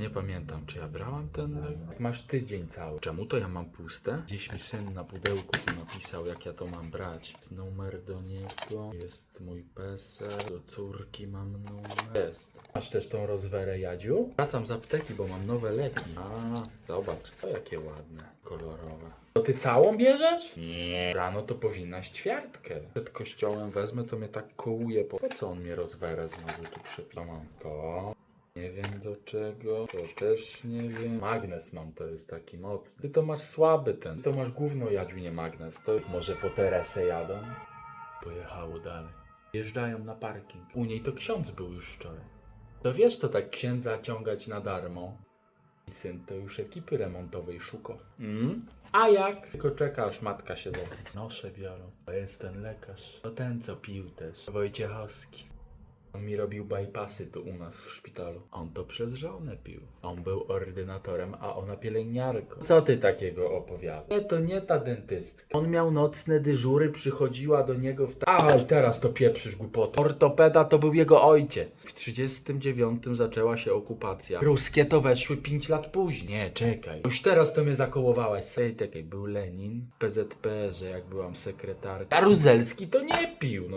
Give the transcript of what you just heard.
nie pamiętam, czy ja brałam ten lek. Masz tydzień cały. Czemu to ja mam puste? Gdzieś mi syn na pudełku tu napisał, jak ja to mam brać. Numer do niego, jest mój PESEL, do córki mam numer. Jest. Masz też tą rozwerę, Jadziu? Wracam z apteki, bo mam nowe leki. A, zobacz. O, jakie ładne, kolorowe. To ty całą bierzesz? Nie. Rano to powinnaś ćwiartkę. Przed kościołem wezmę, to mnie tak kołuje. Po po co on mnie rozwerę znowu tu przypisał? Mam to. Nie wiem do czego, to też nie wiem. Magnes mam, to jest taki mocny. Ty to masz słaby ten. Ty to masz gówno Jadziu, nie magnes. To może po Teresę jadą? Pojechało dalej. Jeżdżają na parking. U niej to ksiądz był już wczoraj. To wiesz, to tak księdza ciągać na darmo. I syn to już ekipy remontowej szuka. Mm? A jak? Tylko czeka, aż matka się zamknie. Noszę biorą. To jest ten lekarz. To ten, co pił też. Wojciechowski. On mi robił bypassy tu u nas w szpitalu. On to przez żonę pił. On był ordynatorem, a ona pielęgniarką. Co ty takiego opowiadasz? Nie, to nie ta dentystka. On miał nocne dyżury, przychodziła do niego w... Ta... A, i teraz to pieprzysz głupotę. Ortopeda to był jego ojciec. W 39 zaczęła się okupacja. Ruskie to weszły 5 lat później. Nie, czekaj. Już teraz to mnie zakołowałaś. Ej, czekaj, był Lenin PZP, że jak byłam sekretarką. Jaruzelski to nie pił. No